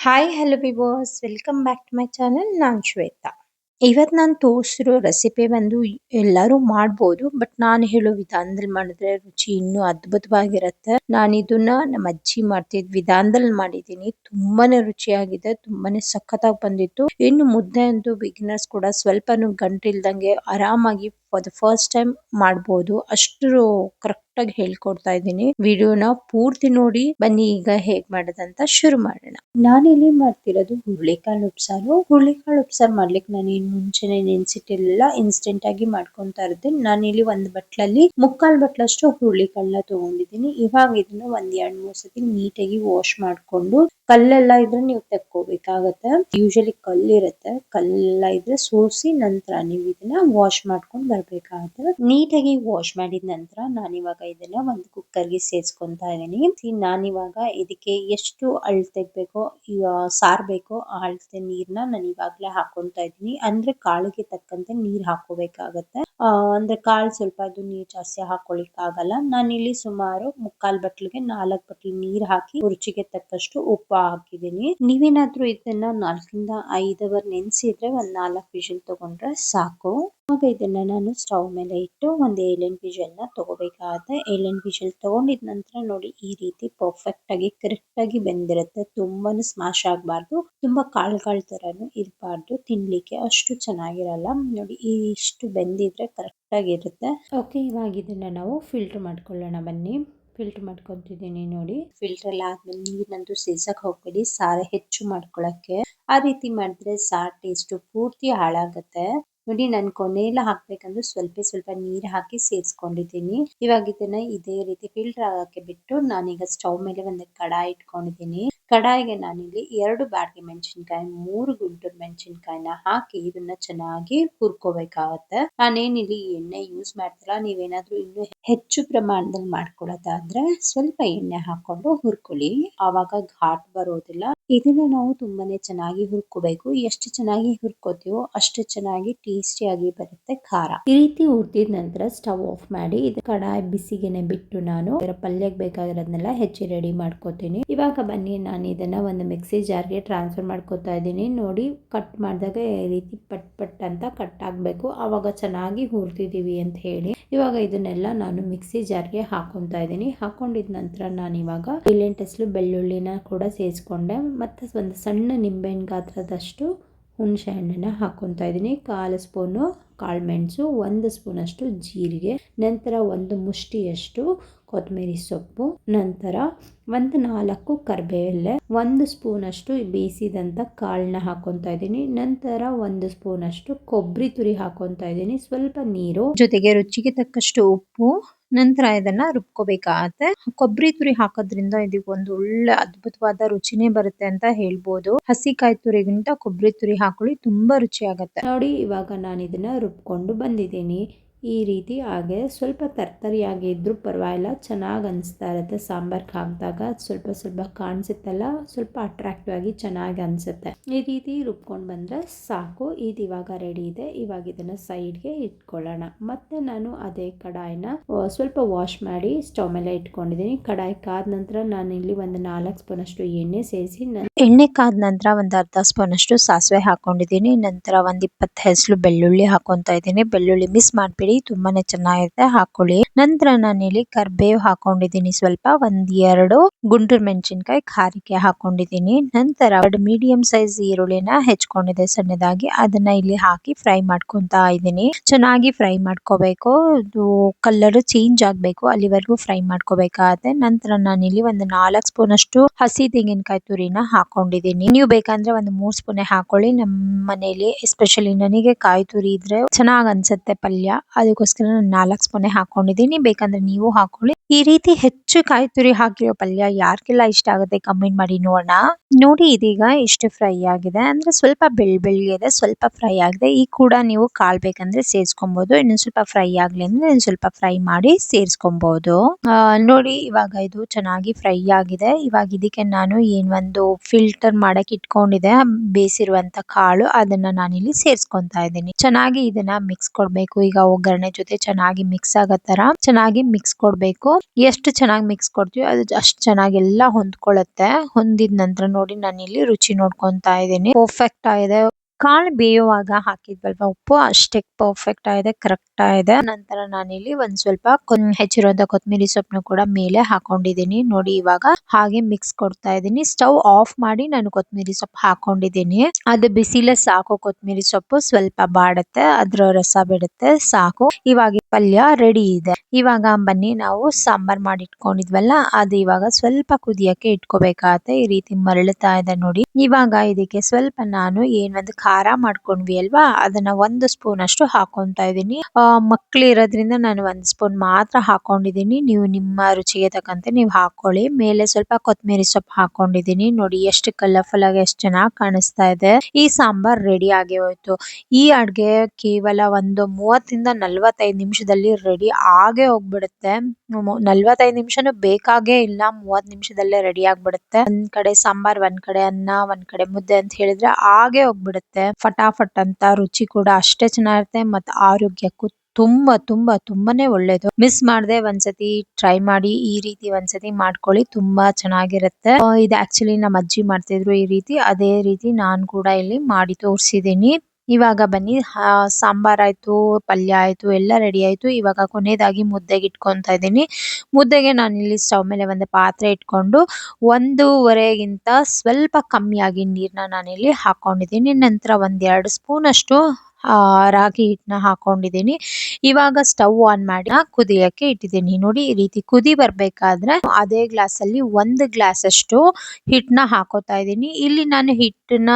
Hi hello viewers welcome back to my channel ನಾನು ಶ್ವೇತಾ. ಇವತ್ತು ನಾನು ತೋರಿಸಿರೋ ರೆಸಿಪಿ ಬಂದು ಎಲ್ಲರೂ ಮಾಡ್ಬೋದು ಬಟ್ ನಾನು ಹೇಳೋ ವಿಧಾನದಲ್ಲಿ ಮಾಡಿದ್ರೆ ರುಚಿ ಇನ್ನೂ ಅದ್ಭುತವಾಗಿರುತ್ತೆ. ನಾನು ಇದನ್ನ ನಮ್ಮ ಅಜ್ಜಿ ಮಾಡ್ತಿದ್ ವಿಧಾನದಲ್ಲಿ ಮಾಡಿದ್ದೀನಿ. ತುಂಬಾನೇ ರುಚಿಯಾಗಿದೆ, ತುಂಬಾನೇ ಸಖತ್ತಾಗಿ ಬಂದಿತ್ತು. ಇನ್ನು ಮುದ್ದೆ ಅಂತೂ ಬಿಗಿನರ್ಸ್ ಕೂಡ ಸ್ವಲ್ಪನೂ ಗಂಟಿಲ್ದಂಗೆ ಆರಾಮಾಗಿ ಫಾರ್ ದ ಫಸ್ಟ್ ಟೈಮ್ ಮಾಡಬಹುದು ಅಷ್ಟು ಕರೆಕ್ಟ್ ಆಗಿ ಹೇಳ್ಕೊಡ್ತಾ ಇದ್ದೀನಿ. ವಿಡಿಯೋನ ಪೂರ್ತಿ ನೋಡಿ, ಬನ್ನಿ ಈಗ ಹೇಗ್ ಮಾಡೋದಂತ ಶುರು ಮಾಡೋಣ. ನಾನಿಲ್ಲಿ ಮಾಡ್ತಿರೋದು ಹುರುಳಿಕಾಳು ಉಪ್ಸಾರು. ಹುರುಳಿಕಾಳು ಉಪ್ಸಾರು ಮಾಡ್ಲಿಕ್ಕೆ ನಾನು ಇನ್ ಮುಂಚೆನೆ ನೆನ್ಸಿಟ್ಟೆಲ್ಲ ಇನ್ಸ್ಟೆಂಟ್ ಆಗಿ ಮಾಡ್ಕೊಂತಾ ಇರ್ತೀನಿ ನಾನಿಲ್ಲಿ ಒಂದ್ ಬಟ್ಲಲ್ಲಿ ಮುಕ್ಕಾಲ್ ಬಟ್ಲಷ್ಟು ಹುರುಳಿಕಾಳನ್ನ ತಗೊಂಡಿದ್ದೀನಿ. ಇವಾಗ ಇದನ್ನ ಒಂದ್ ಎರಡ್ ಮೂರ್ ಸತಿ ನೀಟಾಗಿ ವಾಶ್ ಮಾಡ್ಕೊಂಡು, ಕಲ್ಲೆಲ್ಲ ಇದ್ರೆ ನೀವು ತೆಕ್ಕೋಬೇಕಾಗತ್ತೆ. ಯೂಶಲಿ ಕಲ್ಲಿರುತ್ತೆ. ಕಲ್ಲೆಲ್ಲ ಇದ್ರೆ ಸೋಸಿ ನಂತರ ನೀವು ಇದನ್ನ ವಾಶ್ ಮಾಡ್ಕೊಂಡು ಬರ್ಬೇಕಾಗತ್ತೆ ನೀಟಾಗಿ ವಾಶ್ ಮಾಡಿದ ನಂತರ ನಾನಿವಾಗ ಇದನ್ನ ಒಂದು ಕುಕ್ಕರ್ಗೆ ಸೇರಿಸ್ಕೊಂತಾ ಇದೀನಿ ನಾನಿವಾಗ ಇದಕ್ಕೆ ಎಷ್ಟು ಅಳ್ ಬೇಕೋ ಈಗ ಸಾರ್ ಬೇಕೋ ಆ ಅಳತೆ ನೀರ್ನ ನಾನು ಇವಾಗ್ಲೇ ಹಾಕೊಂತ ಇದೀನಿ ಅಂದ್ರೆ ಕಾಳಿಗೆ ತಕ್ಕಂತೆ ನೀರ್ ಹಾಕೋಬೇಕಾಗತ್ತೆ. ಅಂದ್ರೆ ಕಾಳು ಸ್ವಲ್ಪ ಅದು ನೀರ್ ಜಾಸ್ತಿ ಹಾಕೊಳಿಕ್ ಆಗಲ್ಲ ನಾನಿಲ್ಲಿ ಸುಮಾರು ಮುಕ್ಕಾಲ್ ಬಟ್ಲಿಗೆ ನಾಲ್ಕು ಬಟ್ಲು ನೀರ್ ಹಾಕಿ ರುಚಿಗೆ ತಕ್ಕಷ್ಟು ಉಪ್ಪು ಹಾಕಿದೀನಿ ನೀವೇನಾದ್ರೂ ಇದನ್ನ ನಾಲ್ಕರಿಂದ ಐದ್ ಅವರ್ ನೆನ್ಸಿದ್ರೆ ಒಂದ್ ನಾಲ್ಕು ವಿಷಲ್ ತಗೊಂಡ್ರೆ ಸಾಕು. ಇವಾಗ ಇದನ್ನ ನಾನು ಸ್ಟವ್ ಮೇಲೆ ಇಟ್ಟು ಒಂದ್ ಎಲೆನ್ ವಿಷಲ್ನ ತಗೋಬೇಕಾದ ಏಳೆಂಟ್ ವಿಷಲ್ ತಗೊಂಡಿದ್ ನಂತರ ನೋಡಿ ಈ ರೀತಿ ಪರ್ಫೆಕ್ಟ್ ಆಗಿ ಕರೆಕ್ಟ್ ಆಗಿ ಬೆಂದಿರುತ್ತೆ. ತುಂಬಾನು ಸ್ಮಾಶ್ ಆಗ್ಬಾರ್ದು. ತುಂಬಾ ಕಾಳ್ ಕಾಳ್ ತರಾನು ಇರ್ಬಾರ್ದು. ತಿನ್ಲಿಕ್ಕೆ ಅಷ್ಟು ಚೆನ್ನಾಗಿರಲ್ಲ. ನೋಡಿ ಇಷ್ಟು ಬೆಂದಿದ್ರೆ ಕರೆಕ್ಟ್ ಆಗಿರುತ್ತೆ ಓಕೆ ಇವಾಗ ಇದನ್ನ ನಾವು ಫಿಲ್ಟರ್ ಮಾಡ್ಕೊಳ್ಳೋಣ ಬನ್ನಿ. ಫಿಲ್ಟರ್ ಮಾಡ್ಕೊಂತಿದ್ದೀನಿ ನೋಡಿ. ಫಿಲ್ಟರ್ ಎಲ್ಲ ಆದ್ಮೇಲೆ ನೀರಿನಂತೂ ಸೀಸಕ್ ಹೋಗ್ಬೇಡಿ. ಸಾರ ಹೆಚ್ಚು ಮಾಡ್ಕೊಳಕ್ಕೆ. ಆ ರೀತಿ ಮಾಡಿದ್ರೆ ಸಾರ್ ಟೇಸ್ಟ್ ಪೂರ್ತಿ ಹಾಳಾಗತ್ತೆ. ನೋಡಿ, ನಾನು ಕೊನೆಯಲ್ಲಿ ಹಾಕ್ಬೇಕಂದ್ರೆ ಸ್ವಲ್ಪ ಸ್ವಲ್ಪ ನೀರ್ ಹಾಕಿ ಸೇರಿಸ್ಕೊಂಡಿದ್ದೀನಿ. ಇವಾಗ ಇದನ್ನ ಇದೇ ರೀತಿ ಫಿಲ್ಟರ್ ಆಗಕ್ಕೆ ಬಿಟ್ಟು ನಾನೀಗ ಸ್ಟವ್ ಮೇಲೆ ಒಂದು ಕಡಾಯಿ ಇಟ್ಕೊಂಡಿದ್ದೀನಿ. ಕಡಾಯಿಗೆ ನಾನಿಲ್ಲಿ ಎರಡು ಬಾಡಿಗೆ ಮೆಣಸಿನ್ಕಾಯಿ, ಮೂರು ಗುಂಟೂರು ಮೆಣಸಿನ್ಕಾಯಿನ ಹಾಕಿ ಇದನ್ನ ಚೆನ್ನಾಗಿ ಹುರ್ಕೋಬೇಕಾಗತ್ತೆ. ನಾನೇನಿಲ್ಲಿ ಎಣ್ಣೆ ಯೂಸ್ ಮಾಡ್ತಿಲ್ಲ. ನೀವೇನಾದ್ರೂ ಇನ್ನು ಹೆಚ್ಚು ಪ್ರಮಾಣದಲ್ಲಿ ಮಾಡ್ಕೊಳ್ಳೋದಾದ್ರೆ ಸ್ವಲ್ಪ ಎಣ್ಣೆ ಹಾಕೊಂಡು ಹುರ್ಕೊಳ್ಳಿ. ಆವಾಗ ಘಾಟ್ ಬರೋದಿಲ್ಲ. ಇದನ್ನ ನಾವು ತುಂಬಾನೇ ಚೆನ್ನಾಗಿ ಹುರ್ಕೋಬೇಕು. ಎಷ್ಟು ಚೆನ್ನಾಗಿ ಹುರ್ಕೋತೀವೋ ಅಷ್ಟು ಚೆನ್ನಾಗಿ ಟೇಸ್ಟಿಯಾಗಿ ಬರುತ್ತೆ ಖಾರ. ಈ ರೀತಿ ಹುರಿದಿದ ನಂತರ ಸ್ಟವ್ ಆಫ್ ಮಾಡಿ ಇದು ಕಡಾಯಿ ಬಿಸಿಗೆನೆ ಬಿಟ್ಟು ನಾನು ಇದರ ಪಲ್ಯಕ್ಕೆ ಬೇಕಾಗಿರೋದನ್ನೆಲ್ಲ ಹೆಚ್ಚಿ ರೆಡಿ ಮಾಡ್ಕೋತೀನಿ. ಇವಾಗ ಬನ್ನಿ, ನಾನು ಇದನ್ನ ಒಂದು ಮಿಕ್ಸಿ ಜಾರ್ಗೆ ಟ್ರಾನ್ಸ್ಫರ್ ಮಾಡ್ಕೋತಾ ಇದ್ದೀನಿ. ನೋಡಿ ಕಟ್ ಮಾಡಿದಾಗ ಈ ರೀತಿ ಪಟ್ ಪಟ್ ಅಂತ ಕಟ್ ಆಗಬೇಕು. ಆವಾಗ ಚೆನ್ನಾಗಿ ಹುರಿದಿದ್ದೀವಿ ಅಂತ ಹೇಳಿ. ಇವಾಗ ಇದನ್ನೆಲ್ಲ ನಾನು ಮಿಕ್ಸಿ ಜಾರ್ಗೆ ಹಾಕೊತಾ ಇದ್ದೀನಿ. ಹಾಕೊಂಡಿದ ನಂತರ ನಾನು ಇವಾಗ ಟೆಸ್ಲು ಬೆಳ್ಳುಳ್ಳಿನ ಕೂಡ ಸೇರಿಸ್ಕೊಂಡೆ ಮತ್ತು ಒಂದು ಸಣ್ಣ ನಿಂಬೆಹಣ್ಣು ಗಾತ್ರದಷ್ಟು ಹುಣಸೆ ಹಣ್ಣನ್ನ ಹಾಕ್ಕೊತಾ ಇದ್ದೀನಿ. ಕಾಲು ಸ್ಪೂನು ಕಾಳುಮೆಣಸು ಒಂದು ಸ್ಪೂನಷ್ಟು ಜೀರಿಗೆ, ನಂತರ ಒಂದು ಮುಷ್ಟಿಯಷ್ಟು ಕೊತ್ತಂಬರಿ ಸೊಪ್ಪು, ನಂತರ ಒಂದು ನಾಲ್ಕು ಕರಿಬೇವೆಲೆ, ಒಂದು ಸ್ಪೂನಷ್ಟು ಬೇಯಿಸಿದಂಥ ಕಾಳನ್ನ ಹಾಕೊತಾ ಇದ್ದೀನಿ. ನಂತರ ಒಂದು ಸ್ಪೂನಷ್ಟು ಕೊಬ್ಬರಿ ತುರಿ ಹಾಕೊತಾ ಇದ್ದೀನಿ. ಸ್ವಲ್ಪ ನೀರು, ಜೊತೆಗೆ ರುಚಿಗೆ ತಕ್ಕಷ್ಟು ಉಪ್ಪು ನಂತರ ಇದನ್ನ ರುಬ್ಕೋಬೇಕಾಗತ್ತೆ. ಕೊಬ್ಬರಿ ತುರಿ ಹಾಕೋದ್ರಿಂದ ಇದಕ್ಕೆ ಒಂದು ಒಳ್ಳೆ ಅದ್ಭುತವಾದ ರುಚಿನೇ ಬರುತ್ತೆ ಅಂತ ಹೇಳ್ಬೋದು. ಹಸಿ ಕಾಯಿ ತುರಿಗಿಂತ ಕೊಬ್ಬರಿ ತುರಿ ಹಾಕೊಳ್ಳಿ ತುಂಬಾ ರುಚಿ ಆಗತ್ತೆ ನೋಡಿ, ಇವಾಗ ನಾನು ಇದನ್ನ ರುಬ್ಕೊಂಡು ಬಂದಿದ್ದೀನಿ. ಈ ರೀತಿ ಹಾಗೆ ಸ್ವಲ್ಪ ತರ್ತರಿಯಾಗಿ ಇದ್ರೂ ಪರವಾಗಿಲ್ಲ, ಚೆನ್ನಾಗಿ ಅನಿಸ್ತಾ ಇರುತ್ತೆ. ಸಾಂಬಾರ್ಗೆ ಹಾಕಿದಾಗ ಸ್ವಲ್ಪ ಸ್ವಲ್ಪ ಕಾಣಿಸುತ್ತಲ್ಲ, ಸ್ವಲ್ಪ ಅಟ್ರಾಕ್ಟಿವ್ ಆಗಿ ಚೆನ್ನಾಗಿ ಅನಿಸುತ್ತೆ. ಈ ರೀತಿ ರುಬ್ಕೊಂಡು ಬಂದರೆ ಸಾಕು. ಇದು ಇವಾಗ ರೆಡಿ ಇದೆ. ಇವಾಗ ಇದನ್ನು ಸೈಡ್ಗೆ ಇಟ್ಕೊಳ್ಳೋಣ. ಮತ್ತೆ ನಾನು ಅದೇ ಕಡಾಯಿನ ಸ್ವಲ್ಪ ವಾಶ್ ಮಾಡಿ ಸ್ಟವ್ ಮೇಲೆ ಇಟ್ಕೊಂಡಿದ್ದೀನಿ. ಕಡಾಯಿ ಕಾದ ನಂತರ ನಾನು ಇಲ್ಲಿ ಒಂದು ನಾಲ್ಕು ಸ್ಪೂನ್ ಅಷ್ಟು ಎಣ್ಣೆ ಸೇರಿಸಿ ಎಣ್ಣೆ ಕಾದ ನಂತರ ಒಂದು ಅರ್ಧ ಸ್ಪೂನ್ ಅಷ್ಟು ಸಾಸಿವೆ ಹಾಕೊಂಡಿದ್ದೀನಿ. ನಂತರ ಒಂದು ಇಪ್ಪತ್ತು ಹೆಸರು ಬೆಳ್ಳುಳ್ಳಿ ಹಾಕೊತಾ ಇದ್ದೀನಿ. ಬೆಳ್ಳುಳ್ಳಿ ಮಿಸ್ ಮಾಡ್ಬಿಡಿ. ತುಂಬಾನೇ ಚೆನ್ನಾಗಿರುತ್ತೆ ಹಾಕೊಳ್ಳಿ. ನಂತರ ನಾನು ಇಲ್ಲಿ ಕರ್ಬೇವ್ ಹಾಕೊಂಡಿದ್ದೀನಿ. ಸ್ವಲ್ಪ ಒಂದ್ ಎರಡು ಗುಂಟೂರು ಮೆಣಸಿನಕಾಯಿ ಖಾರಕ್ಕೆ ಹಾಕೊಂಡಿದ್ದೀನಿ. ನಂತರ ಎರಡು ಮೀಡಿಯಂ ಸೈಜ್ ಈರುಳ್ಳಿನ ಹೆಚ್ಕೊಂಡಿದೆ ಸಣ್ಣದಾಗಿ. ಅದನ್ನ ಇಲ್ಲಿ ಹಾಕಿ ಫ್ರೈ ಮಾಡ್ಕೊಂತ ಇದ್ದೀನಿ. ಚೆನ್ನಾಗಿ ಫ್ರೈ ಮಾಡ್ಕೋಬೇಕು. ಇದು ಕಲರ್ ಚೇಂಜ್ ಆಗ್ಬೇಕು. ಅಲ್ಲಿವರೆಗೂ ಫ್ರೈ ಮಾಡ್ಕೋಬೇಕಾಗತ್ತೆ ನಂತರ ನಾನು ಇಲ್ಲಿ ಒಂದು ನಾಲ್ಕು ಸ್ಪೂನ್ ಅಷ್ಟು ಹಸಿ ತೆಂಗಿನಕಾಯಿ ತುರಿನ ಹಾಕೊಂಡಿದ್ದೀನಿ. ನೀವು ಬೇಕಂದ್ರೆ ಒಂದು ಮೂರ್ ಸ್ಪೂನ್ ಹಾಕೊಳ್ಳಿ. ನಮ್ಮ ಮನೇಲಿ ಎಸ್ಪೆಷಲಿ ನನಗೆ ಕಾಯಿ ತುರಿ ಇದ್ರೆ ಚೆನ್ನಾಗ್ ಅನ್ಸುತ್ತೆ ಪಲ್ಯ. ಅದಕ್ಕೋಸ್ಕರ ನಾನು ನಾಲ್ಕು ಸ್ಪೂನೆ ಹಾಕೊಂಡಿದ್ದೀನಿ. ಬೇಕಂದ್ರೆ ನೀವು ಹಾಕೊಳ್ಳಿ. ಈ ರೀತಿ ಹೆಚ್ಚು ಕಾಯಿ ತುರಿ ಹಾಕಿರೋ ಪಲ್ಯ ಯಾರಿಗೆಲ್ಲ ಇಷ್ಟ ಆಗುತ್ತೆ ಕಮೆಂಟ್ ಮಾಡಿ ನೋಡೋಣ. ನೋಡಿ, ಇದೀಗ ಇಷ್ಟು ಫ್ರೈ ಆಗಿದೆ. ಅಂದ್ರೆ ಸ್ವಲ್ಪ ಬೆಳ್ ಇದೆ, ಸ್ವಲ್ಪ ಫ್ರೈ ಆಗಿದೆ. ಈ ಕೂಡ ನೀವು ಕಾಳ್ ಬೇಕಂದ್ರೆ ಸೇರಿಸ್ಕೊಬಹುದು ಇನ್ನು ಸ್ವಲ್ಪ ಫ್ರೈ ಆಗ್ಲಿ ಅಂದ್ರೆ ಸ್ವಲ್ಪ ಫ್ರೈ ಮಾಡಿ ಸೇರಿಸ್ಕೊಬಹುದು ನೋಡಿ, ಇವಾಗ ಇದು ಚೆನ್ನಾಗಿ ಫ್ರೈ ಆಗಿದೆ. ಇವಾಗ ಇದಕ್ಕೆ ನಾನು ಏನ್ ಒಂದು ಫಿಲ್ಟರ್ ಮಾಡಕ್ ಇಟ್ಕೊಂಡಿದೆ ಬೇಸಿರುವಂತ ಕಾಳು. ಅದನ್ನ ನಾನಿಲ್ಲಿ ಸೇರಿಸ್ಕೊಂತಾ ಇದ್ದೀನಿ. ಚೆನ್ನಾಗಿ ಇದನ್ನ ಮಿಕ್ಸ್ ಕೊಡ್ಬೇಕು. ಈಗ ಒಗ್ಗರಣೆ ಒಗ್ಗರಣೆ ಜೊತೆ ಚೆನ್ನಾಗಿ ಮಿಕ್ಸ್ ಆಗೋ ತರ ಚೆನ್ನಾಗಿ ಮಿಕ್ಸ್ ಕೊಡ್ಬೇಕು. ಎಷ್ಟು ಚೆನ್ನಾಗಿ ಮಿಕ್ಸ್ ಕೊಡ್ತೀವಿ ಅದು ಅಷ್ಟು ಚೆನ್ನಾಗಿ ಎಲ್ಲ ಹೊಂದ್ಕೊಳ್ಳುತ್ತೆ. ಹೊಂದಿದ ನಂತರ ನೋಡಿ ನಾನು ಇಲ್ಲಿ ರುಚಿ ನೋಡ್ಕೊಂತ ಇದ್ದೀನಿ. ಪರ್ಫೆಕ್ಟ್ ಆಗಿದೆ. ಕಾಳು ಬೇಯುವಾಗ ಹಾಕಿದ್ವಲ್ವಾ ಉಪ್ಪು? ಅಷ್ಟೇ ಪರ್ಫೆಕ್ಟ್ ಆಗಿದೆ ಕರೆಕ್ಟ್ ಆಗಿದೆ ನಂತರ ನಾನಿಲ್ಲಿ ಒಂದ್ ಸ್ವಲ್ಪ ಹೆಚ್ಚಿರುವಂತ ಕೊತ್ತಂಬರಿ ಸೊಪ್ಪನ್ನು ಕೂಡ ಮೇಲೆ ಹಾಕೊಂಡಿದ್ದೀನಿ. ನೋಡಿ ಇವಾಗ ಹಾಗೆ ಮಿಕ್ಸ್ ಕೊಡ್ತಾ ಇದ್ದೀನಿ. ಸ್ಟವ್ ಆಫ್ ಮಾಡಿ ನಾನು ಕೊತ್ತಂಬರಿ ಸೊಪ್ಪು ಹಾಕೊಂಡಿದ್ದೀನಿ. ಅದು ಬಿಸಿಲೇ ಸಾಕು ಕೊತ್ತಂಬರಿ ಸೊಪ್ಪು. ಸ್ವಲ್ಪ ಬಾಡುತ್ತೆ, ಅದ್ರ ರಸ ಬಿಡುತ್ತೆ, ಸಾಕು. ಇವಾಗ ಪಲ್ಯ ರೆಡಿ ಇದೆ. ಇವಾಗ ಬನ್ನಿ, ನಾವು ಸಾಂಬಾರ್ ಮಾಡಿ ಇಟ್ಕೊಂಡಿದ್ವಲ್ಲ ಅದು ಇವಾಗ ಸ್ವಲ್ಪ ಕುದಿಯಕ್ಕೆ ಇಟ್ಕೋಬೇಕಾಗತ್ತೆ. ಈ ರೀತಿ ಮರಳುತ್ತಾ ಇದೆ ನೋಡಿ. ಇವಾಗ ಇದಕ್ಕೆ ಸ್ವಲ್ಪ ನಾನು ಏನೊಂದು ಖಾರ ಮಾಡ್ಕೊಂಡ್ವಿ ಅಲ್ವಾ? ಅದನ್ನ ಒಂದು ಸ್ಪೂನ್ ಅಷ್ಟು ಹಾಕೊಂತ ಇದೀನಿ ಮಕ್ಳು ಇರೋದ್ರಿಂದ ನಾನು ಒಂದ್ ಸ್ಪೂನ್ ಮಾತ್ರ ಹಾಕೊಂಡಿದೀನಿ ನೀವು ನಿಮ್ಮ ರುಚಿಗೆ ತಕ್ಕಂತೆ ನೀವು ಹಾಕೊಳ್ಳಿ. ಮೇಲೆ ಸ್ವಲ್ಪ ಕೊತ್ತಂಬರಿ ಸೊಪ್ಪು ಹಾಕೊಂಡಿದೀನಿ ನೋಡಿ ಎಷ್ಟು ಕಲರ್ಫುಲ್ ಆಗಿ ಎಷ್ಟು ಚೆನ್ನಾಗಿ ಕಾಣಿಸ್ತಾ ಇದೆ. ಈ ಸಾಂಬಾರ್ ರೆಡಿ ಆಗಿ ಹೋಯ್ತು. ಈ ಅಡ್ಗೆ ಕೇವಲ ಒಂದು ಮೂವತ್ತರಿಂದ ನಲವತ್ತೈದು ನಿಮಿಷದಲ್ಲಿ ರೆಡಿ ಆಗೇ ಹೋಗ್ಬಿಡುತ್ತೆ. ನಲವತ್ತೈದು ನಿಮಿಷನೂ ಬೇಕಾಗೇ ಇಲ್ಲ. ಮೂವತ್ತು ನಿಮಿಷದಲ್ಲೇ ರೆಡಿ ಆಗ್ಬಿಡುತ್ತೆ. ಒಂದ್ ಕಡೆ ಸಾಂಬಾರ್, ಒಂದ್ ಕಡೆ ಅನ್ನ, ಒಂದ್ ಕಡೆ ಮುದ್ದೆ ಅಂತ ಹೇಳಿದ್ರೆ ಆಗೇ ಹೋಗ್ಬಿಡುತ್ತೆ. ಫಟಾಫಟ್ ಅಂತ ರುಚಿ ಕೂಡ ಅಷ್ಟೇ ಚೆನ್ನಾಗಿರುತ್ತೆ. ಮತ್ತೆ ಆರೋಗ್ಯಕ್ಕೂ ತುಂಬಾ ತುಂಬಾ, ತುಂಬಾನೇ ಒಳ್ಳೇದು. ಮಿಸ್ ಮಾಡದೆ ಒಂದ್ಸತಿ ಟ್ರೈ ಮಾಡಿ ಈ ರೀತಿ ಒಂದ್ಸತಿ ಮಾಡ್ಕೊಳ್ಳಿ. ತುಂಬಾ ಚೆನ್ನಾಗಿರುತ್ತೆ. ಇದು ಆಕ್ಚುಲಿ ನಮ್ಮ ಅಜ್ಜಿ ಮಾಡ್ತಿದ್ರು ಈ ರೀತಿ. ಅದೇ ರೀತಿ ನಾನ್ ಕೂಡ ಇಲ್ಲಿ ಮಾಡಿ ತೋರಿಸಿದೀನಿ ಇವಾಗ ಬನ್ನಿ. ಸಾಂಬಾರ್ ಆಯ್ತು, ಪಲ್ಯ ಆಯ್ತು, ಎಲ್ಲ ರೆಡಿ ಆಯ್ತು. ಇವಾಗ ಕೊನೆಯದಾಗಿ ಮುದ್ದೆಗೆ ಇಟ್ಕೊಂತಾ ಇದ್ದೀನಿ. ಮುದ್ದೆಗೆ ನಾನು ಇಲ್ಲಿ ಸ್ಟವ್ ಮೇಲೆ ಒಂದು ಪಾತ್ರೆ ಇಟ್ಕೊಂಡು ಒಂದೂವರೆಗಿಂತ ಸ್ವಲ್ಪ ಕಮ್ಮಿಯಾಗಿ ನೀರನ್ನ ನಾನಿಲ್ಲಿ ಹಾಕೊಂಡಿದ್ದೀನಿ. ನಂತರ ಒಂದೆರಡು ಸ್ಪೂನ್ ಅಷ್ಟು ರಾಗಿ ಹಿಟ್ಟನ್ನ ಹಾಕೊಂಡಿದ್ದೀನಿ. ಇವಾಗ ಸ್ಟವ್ ಆನ್ ಮಾಡಿ ಕುದಿಯಕ್ಕೆ ಇಟ್ಟಿದ್ದೀನಿ. ನೋಡಿ ಈ ರೀತಿ ಕುದಿ ಬರ್ಬೇಕಾದ್ರೆ ಅದೇ ಗ್ಲಾಸ್ ಅಲ್ಲಿ ಒಂದು ಗ್ಲಾಸ್ ಅಷ್ಟು ಹಿಟ್ಟನ್ನ ಹಾಕೋತಾ ಇದ್ದೀನಿ. ಇಲ್ಲಿ ನಾನು ಹಿಟ್ಟನ್ನ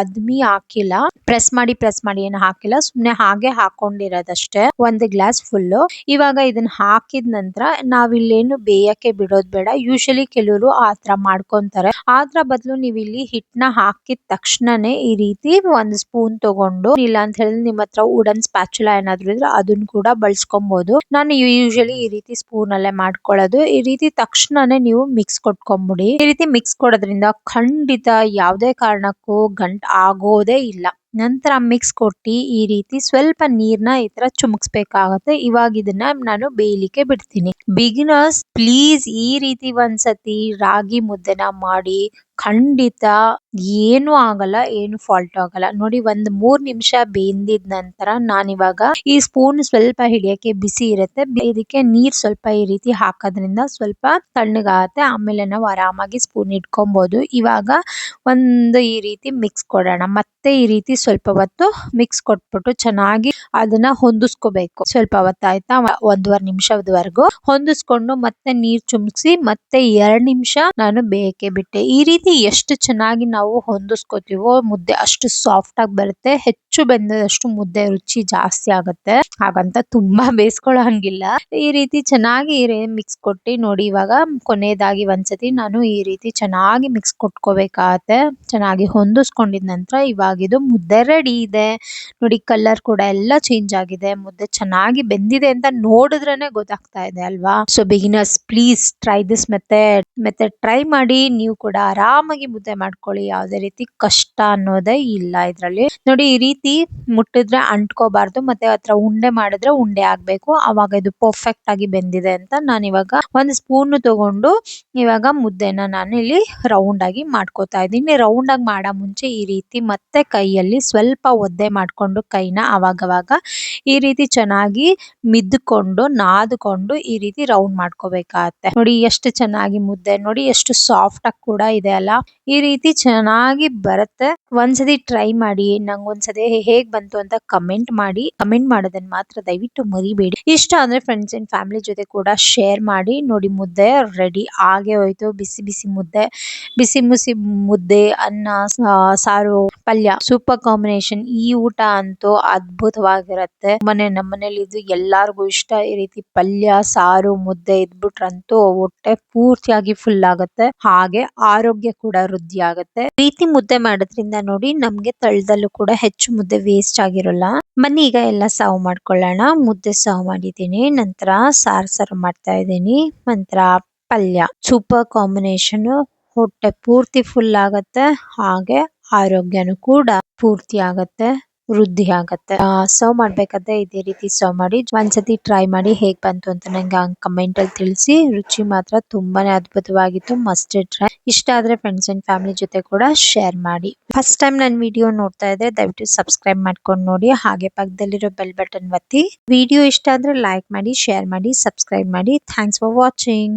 ಅದ್ಮಿ ಹಾಕಿಲ್ಲ. ಪ್ರೆಸ್ ಮಾಡಿ ಪ್ರೆಸ್ ಮಾಡಿ ಏನು ಹಾಕಿಲ್ಲ. ಸುಮ್ನೆ ಹಾಗೆ ಹಾಕೊಂಡಿರೋದಷ್ಟೇ. ಒಂದು ಗ್ಲಾಸ್ ಫುಲ್ ಇವಾಗ ಇದನ್ನ ಹಾಕಿದ ನಂತರ ನಾವಿಲ್ಲೇನು ಬೇಯಕ್ಕೆ ಬಿಡೋದ್ ಬೇಡ. ಯೂಶಲಿ ಕೆಲವರು ಆತರ ಮಾಡ್ಕೊಂತಾರೆ. ಆದ್ರ ಬದಲು ನೀವು ಇಲ್ಲಿ ನ ಹಾಕಿದ ತಕ್ಷಣನೇ ಈ ರೀತಿ ಒಂದು ಸ್ಪೂನ್ ತಗೊಂಡು, ಇಲ್ಲ ಅಂತ ಹೇಳಿದ್ರೆ ನಿಮ್ಮ ಹತ್ರ ವುಡನ್ ಸ್ಪ್ಯಾಚುಲಾ ಏನಾದ್ರು ಇದ್ರೆ ಅದನ್ನ ಕೂಡ ಬಳಸ್ಕೊಬಹುದು ನಾನು ಯೂಶಲಿ ಈ ರೀತಿ ಸ್ಪೂನ್ ಅಲ್ಲೇ ಮಾಡ್ಕೊಳ್ಳೋದು. ಈ ರೀತಿ ತಕ್ಷಣನೇ ನೀವು ಮಿಕ್ಸ್ ಕೊಟ್ಕೊಂಬಿಡಿ. ಈ ರೀತಿ ಮಿಕ್ಸ್ ಕೊಡೋದ್ರಿಂದ ಖಂಡಿತ ಯಾವುದೇ ಕಾರಣಕ್ಕೂ ಗಂಟ್ ಆಗೋದೇ ಇಲ್ಲ. ನಂತರ ಮಿಕ್ಸ್ ಕೊಟ್ಟಿ ಈ ರೀತಿ ಸ್ವಲ್ಪ ನೀರ್ನ ಈ ತರ ಚುಮುಕ್ಸ್ಬೇಕಾಗತ್ತೆ. ಇವಾಗ ಇದನ್ನ ನಾನು ಬೇಯಲಿಕ್ಕೆ ಬಿಡ್ತೀನಿ. ಬಿಗಿನರ್ಸ್ ಪ್ಲೀಸ್ ಈ ರೀತಿ ಒಂದ್ಸತಿ ರಾಗಿ ಮುದ್ದೆನ ಮಾಡಿ ಖಂಡಿತ ಏನು ಆಗಲ್ಲ, ಏನು ಫಾಲ್ಟ್ ಆಗಲ್ಲ. ನೋಡಿ, ಒಂದ್ ಮೂರ್ ನಿಮಿಷ ಬೆಂದಿದ್ ನಂತರ ನಾನಿವಾಗ ಈ ಸ್ಪೂನ್ ಸ್ವಲ್ಪ ಹಿಡಿಯಕ್ಕೆ ಬಿಸಿ ಇರುತ್ತೆ. ಇದಕ್ಕೆ ನೀರ್ ಸ್ವಲ್ಪ ಈ ರೀತಿ ಹಾಕೋದ್ರಿಂದ ಸ್ವಲ್ಪ ತಣ್ಣಗಾಗತ್ತೆ. ಆಮೇಲೆ ನಾವು ಆರಾಮಾಗಿ ಸ್ಪೂನ್ ಇಟ್ಕೊಬಹುದು ಇವಾಗ ಒಂದು ಈ ರೀತಿ ಮಿಕ್ಸ್ ಕೊಡೋಣ. ಮತ್ತೆ ಈ ರೀತಿ ಸ್ವಲ್ಪ ಹೊತ್ತು ಮಿಕ್ಸ್ ಕೊಟ್ಬಿಟ್ಟು ಚೆನ್ನಾಗಿ ಅದನ್ನ ಹೊಂದಿಸ್ಕೋಬೇಕು. ಸ್ವಲ್ಪ ಹೊತ್ತಾಯ್ತಾ ಒಂದೂವರೆ ನಿಮಿಷದವರೆಗೂ ಹೊಂದಿಸ್ಕೊಂಡು ಮತ್ತೆ ನೀರ್ ಚುಮ್ಸಿ ಮತ್ತೆ ಎರಡ್ ನಿಮಿಷ ನಾನು ಬೇಯಕ್ಕೆ ಬಿಟ್ಟೆ. ಈ ರೀತಿ ಎಷ್ಟು ಚೆನ್ನಾಗಿ ನಾವು ಹೊಂದಿಸ್ಕೊತೀವೋ ಮುದ್ದೆ ಅಷ್ಟು ಸಾಫ್ಟ್ ಆಗಿ ಬರುತ್ತೆ. ಹೆಚ್ಚು ಬೆಂದಷ್ಟು ಮುದ್ದೆ ರುಚಿ ಜಾಸ್ತಿ ಆಗುತ್ತೆ. ಹಾಗಂತ ತುಂಬಾ ಬೇಯಿಸ್ಕೊಳ್ಳೋ ಹಂಗಿಲ್ಲ ಈ ರೀತಿ ಚೆನ್ನಾಗಿ ಮಿಕ್ಸ್ ಕೊಟ್ಟಿ ನೋಡಿ ಇವಾಗ ಕೊನೆಯದಾಗಿ ಒಂದ್ಸತಿ ನಾನು ಈ ರೀತಿ ಚೆನ್ನಾಗಿ ಮಿಕ್ಸ್ ಕೊಟ್ಕೋಬೇಕಾಗತ್ತೆ. ಚೆನ್ನಾಗಿ ಹೊಂದಿಸ್ಕೊಂಡಿದ ನಂತರ ಇವಾಗ ಇದು ಮುದ್ದೆ ರೆಡಿ ಇದೆ. ನೋಡಿ ಕಲರ್ ಕೂಡ ಎಲ್ಲ ಚೇಂಜ್ ಆಗಿದೆ. ಮುದ್ದೆ ಚೆನ್ನಾಗಿ ಬೆಂದಿದೆ ಅಂತ ನೋಡಿದ್ರೇನೆ ಗೊತ್ತಾಗ್ತಾ ಇದೆ ಅಲ್ವಾ? So beginners please try this method method try ಮಾಡಿ ನೀವು ಕೂಡ ಆರಾಮಾಗಿ ಮುದ್ದೆ ಮಾಡ್ಕೊಳ್ಳಿ. ಯಾವುದೇ ರೀತಿ ಕಷ್ಟ ಅನ್ನೋದೇ ಇಲ್ಲ ಇದರಲ್ಲಿ. ನೋಡಿ, ಈ ರೀತಿ ಮುಟ್ಟಿದ್ರೆ ಅಂಟ್ಕೋಬಾರ್ದು, ಮತ್ತೆ ಆತರ ಉಂಡೆ ಮಾಡಿದ್ರೆ ಉಂಡೆ ಆಗ್ಬೇಕು. ಅವಾಗ ಇದು ಪರ್ಫೆಕ್ಟ್ ಆಗಿ ಬೆಂದಿದೆ ಅಂತ ನಾನು ಇವಾಗ ಒಂದು ಸ್ಪೂನ್ ತಗೊಂಡು ಇವಾಗ ಮುದ್ದೆನ ನಾನು ಇಲ್ಲಿ ರೌಂಡ್ ಆಗಿ ಮಾಡ್ಕೋತಾ ಇದ್ದೀನಿ. ರೌಂಡ್ ಆಗಿ ಮಾಡೋ ಮುಂಚೆ ಈ ರೀತಿ ಮತ್ತೆ ಕೈಯಲ್ಲಿ ಸ್ವಲ್ಪ ಒದ್ದೆ ಮಾಡ್ಕೊಂಡು ಕೈನ ಅವಾಗವಾಗ ಈ ರೀತಿ ಚೆನ್ನಾಗಿ ಮಿದ್ಕೊಂಡು, ನಾದ್ಕೊಂಡು ಈ ರೀತಿ ರೌಂಡ್ ಮಾಡ್ಕೋಬೇಕಾಗತ್ತೆ. ನೋಡಿ, ಎಷ್ಟು ಚೆನ್ನಾಗಿ ಮುದ್ದೆ, ನೋಡಿ, ಎಷ್ಟು ಸಾಫ್ಟ್ ಆಗಿ ಕೂಡ ಇದೆ ಅಲ್ಲ. ಈ ರೀತಿ ಚೆನ್ನಾಗಿ ಬರುತ್ತೆ. ಒಂದ್ಸತಿ ಟ್ರೈ ಮಾಡಿ ನಂಗೆ ಒಂದ್ಸತಿ ಹೇಗ್ ಬಂತು ಅಂತ ಕಮೆಂಟ್ ಮಾಡಿ ಕಮೆಂಟ್ ಮಾಡೋದನ್ನ ಮಾತ್ರ ದಯವಿಟ್ಟು ಮರಿಬೇಡಿ. ಇಷ್ಟ ಅಂದ್ರೆ ಫ್ರೆಂಡ್ಸ್ ಅಂಡ್ ಫ್ಯಾಮಿಲಿ ಜೊತೆ ಕೂಡ ಶೇರ್ ಮಾಡಿ, ನೋಡಿ ಮುದ್ದೆ ರೆಡಿ ಆಗೇ ಹೋಯ್ತು. ಬಿಸಿ ಬಿಸಿ ಮುದ್ದೆ, ಬಿಸಿ ಮುಸಿ ಮುದ್ದೆ, ಅನ್ನ ಸಾರು, ಪಲ್ಯ ಸೂಪರ್ ಕಾಂಬಿನೇಷನ್ ಈ ಊಟ ಅಂತೂ ಅದ್ಭುತವಾಗಿರುತ್ತೆ. ಮನೆ ನಮ್ಮನೇಲಿ ಇದು ಎಲ್ಲಾರ್ಗು ಇಷ್ಟ. ಈ ರೀತಿ ಪಲ್ಯ, ಸಾರು, ಮುದ್ದೆ ಇದ್ಬಿಟ್ರಂತೂ ಹೊಟ್ಟೆ ಪೂರ್ತಿಯಾಗಿ ಫುಲ್ ಆಗುತ್ತೆ. ಹಾಗೆ ಆರೋಗ್ಯ ಕೂಡ ವೃದ್ಧಿ ಆಗುತ್ತೆ. ಪ್ರೀತಿ ಮುದ್ದೆ ಮಾಡೋದ್ರಿಂದ ನೋಡಿ ನಮ್ಗೆ ತಳದಲ್ಲೂ ಕೂಡ ಹೆಚ್ಚು ಮುದ್ದೆ ವೇಸ್ಟ್ ಆಗಿರಲ್ಲ. ಮನೆ ಈಗ ಎಲ್ಲ ಸರ್ವ್ ಮಾಡ್ಕೊಳ್ಳೋಣ. ಮುದ್ದೆ ಸರ್ವ್ ಮಾಡಿದ್ದೀನಿ. ನಂತರ ಸಾರ್ ಸರ್ವ್ ಮಾಡ್ತಾ ಇದ್ದೀನಿ. ನಂತರ ಪಲ್ಯ. Super combination. ಹೊಟ್ಟೆ ಪೂರ್ತಿ ಫುಲ್ ಆಗತ್ತೆ. ಹಾಗೆ ಆರೋಗ್ಯನೂ ಕೂಡ ಪೂರ್ತಿ ಆಗತ್ತೆ. ವೃದ್ಧಿ ಆಗತ್ತೆ. ಸರ್ವ್ ಮಾಡ್ಬೇಕಾದ್ರೆ ಇದೇ ರೀತಿ ಸರ್ವ್ ಮಾಡಿ, ಒಂದ್ಸತಿ ಟ್ರೈ ಮಾಡಿ ಹೇಗ್ ಬಂತು ಅಂತ ನಂಗೆ ಕಮೆಂಟ್ ಅಲ್ಲಿ ತಿಳಿಸಿ. ರುಚಿ ಮಾತ್ರ ತುಂಬಾನೇ ಅದ್ಭುತವಾಗಿತ್ತು ಮಸ್ಟ್ ಟ್ರೈ ಇಷ್ಟ ಆದ್ರೆ ಫ್ರೆಂಡ್ಸ್ ಅಂಡ್ ಫ್ಯಾಮಿಲಿ ಜೊತೆ ಕೂಡ ಶೇರ್ ಮಾಡಿ. ಫಸ್ಟ್ ಟೈಮ್ ನನ್ ವಿಡಿಯೋ ನೋಡ್ತಾ ಇದ್ರೆ ದಯವಿಟ್ಟು ಸಬ್ಸ್ಕ್ರೈಬ್ ಮಾಡ್ಕೊಂಡು ನೋಡಿ. ಹಾಗೆ ಪಕ್ಕದಲ್ಲಿರೋ ಬೆಲ್ ಬಟನ್ ಒತ್ತಿ. ವಿಡಿಯೋ ಇಷ್ಟ ಆದ್ರೆ ಲೈಕ್ ಮಾಡಿ ಶೇರ್ ಮಾಡಿ ಸಬ್ಸ್ಕ್ರೈಬ್ ಮಾಡಿ. Thanks for watching